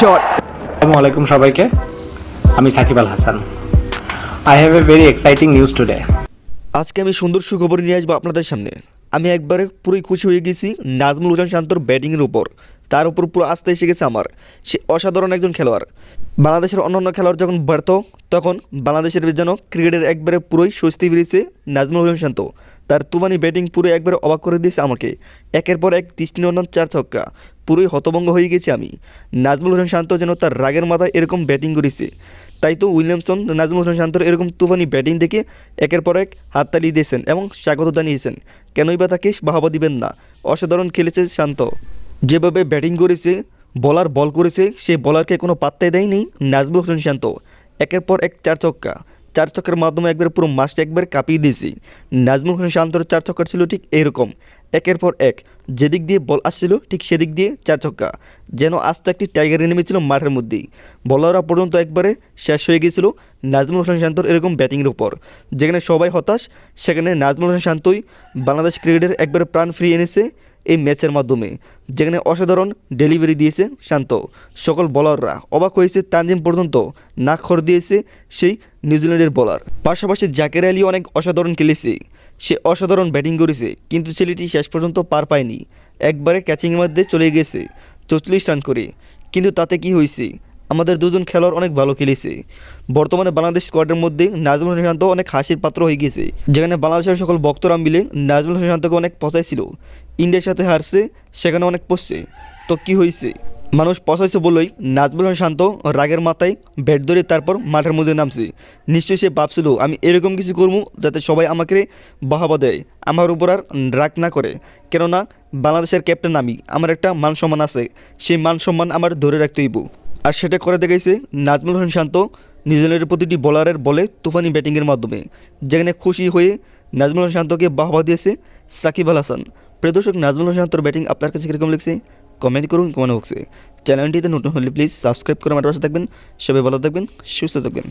shot. আসসালামু আলাইকুম সবাইকে। আমি Shakib Al Hasan. I have a very exciting news today আজকে আমি সুন্দর সুখবর নিয়ে আসব আপনাদের সামনে। আমি একবারে পুরোই খুশি হয়ে গেছি নাজমুল হোসেন শান্তর ব্যাটিংয়ের উপর। তার উপর পুরো আস্থা এসে গেছে আমার। সে অসাধারণ একজন খেলোয়াড়। বাংলাদেশের অন্যান্য খেলোয়াড় যখন ব্যর্থ তখন বাংলাদেশের যেন ক্রিকেটের একবারে পুরোই স্বস্তি ফিরেছে নাজমুল হোসেন শান্ত। তার তুমানি ব্যাটিং পুরো একবারে অবাক করে দিয়েছে আমাকে। একের পর এক দৃষ্টিনন্দন চার ছক্কা। পুরোই হতভঙ্গ হয়ে গেছি আমি। নাজমুল হোসেন শান্ত যেন তার রাগের মাথায় এরকম ব্যাটিং করেছে। তাই তো উইলিয়ামসন, নাজমুল হোসেন শান্তর এরকম তুফানি ব্যাটিং দেখে একের পর এক হাততালি দিয়েছেন এবং স্বাগত জানিয়েছেন। কেনই বা তাকে বাহাবা দিবেন না। অসাধারণ খেলেছে শান্ত। যেভাবে ব্যাটিং করেছে বলার বল করেছে, সেই বলারকে কোনো পাত্তাই দেয়নি নাজমুল হোসেন শান্ত। একের পর এক চার ছক্কা। চার ছক্কার মাধ্যমে একবার পুরো মাসটা একবার কাঁপিয়ে দিয়েছি। নাজমুল হোসেন শান্তর চার ছক্কা ছিল ঠিক এরকম। একের পর এক, যেদিক দিয়ে বল আসছিল, ঠিক সেদিক দিয়ে চার ছক্কা। যেন আস্ত একটি টাইগারে নেমেছিল মাঠের মধ্যেই। বলাররা পর্যন্ত একবারে শেষ হয়ে গিয়েছিল নাজমুল হোসেন শান্তর এরকম ব্যাটিংয়ের উপর। যেখানে সবাই হতাশ, সেখানে নাজমুল হোসেন শান্তই বাংলাদেশ ক্রিকেটের একবারে প্রাণ ফিরিয়ে এনেছে। এই ম্যাচের মাধ্যমে। যেখানে অসাধারণ ডেলিভারি দিয়েছে শান্ত। সকল বলাররা অবাক হয়েছে তানজিম পর্যন্ত নাক খর দিয়েছে সেই নিউজিল্যান্ডের বলার পাশাপাশি জাকের আলী অনেক অসাধারণ খেলেছে। সে অসাধারণ ব্যাটিং করেছে, কিন্তু ছেলেটি শেষ পর্যন্ত পার পায়নি। একবারে ক্যাচিংয়ের মধ্যে চলে গেছে, চৌচল্লিশ রান করে। কিন্তু তাতে কি হয়েছে? আমাদের দুজন খেলোয়াড় অনেক ভালো খেলেছে। বর্তমানে বাংলাদেশ স্কোয়াডের মধ্যে নাজমুল হোসেন শান্ত অনেক হাসির পাত্র হয়ে গেছে। যেখানে বাংলাদেশের সকল বক্তরা মিলে নাজমুল হোসেন শান্তকে অনেক পচাইছিল। ইন্ডিয়ার সাথে হারছে, সেখানে অনেক পড়ছে তো কি হয়েছে? মানুষ পচাইছে বলেই নাজমুল শান্ত রাগের মাথায় ব্যাট ধরে তারপর মাঠের মধ্যে নামছে। নিশ্চয়ই সে ভাবছিল, আমি এরকম কিছু করব যাতে সবাই আমাকে বাহাবা দেয়। আমার উপর আর রাগ না করে। কেননা বাংলাদেশের ক্যাপ্টেন আমি। আমার একটা মান সম্মান আছে। সেই মান সম্মান আমার ধরে রাখতে হইব। আর সেটা করে দেখেছে নাজমুল হোসেন শান্ত, নিউজিল্যান্ডের প্রতিটি বোলারের বলে তুফানি ব্যাটিংয়ের মাধ্যমে, যেখানে খুশি হয়ে নাজমুল হোসেন শান্তকে বাহবা দিয়েছে সাকিব আল হাসান। প্রিয় দর্শক, নাজমুল হোসেন শান্তর ব্যাটিং আপনার কাছে কীরকম লেগেছে? কমেন্ট করুন কমেন্ট বক্সে। চ্যানেলটিতে নতুন হলে প্লিজ সাবস্ক্রাইব করে আমার পাশে থাকবেন। সবাই ভালো থাকবেন, সুস্থ থাকবেন।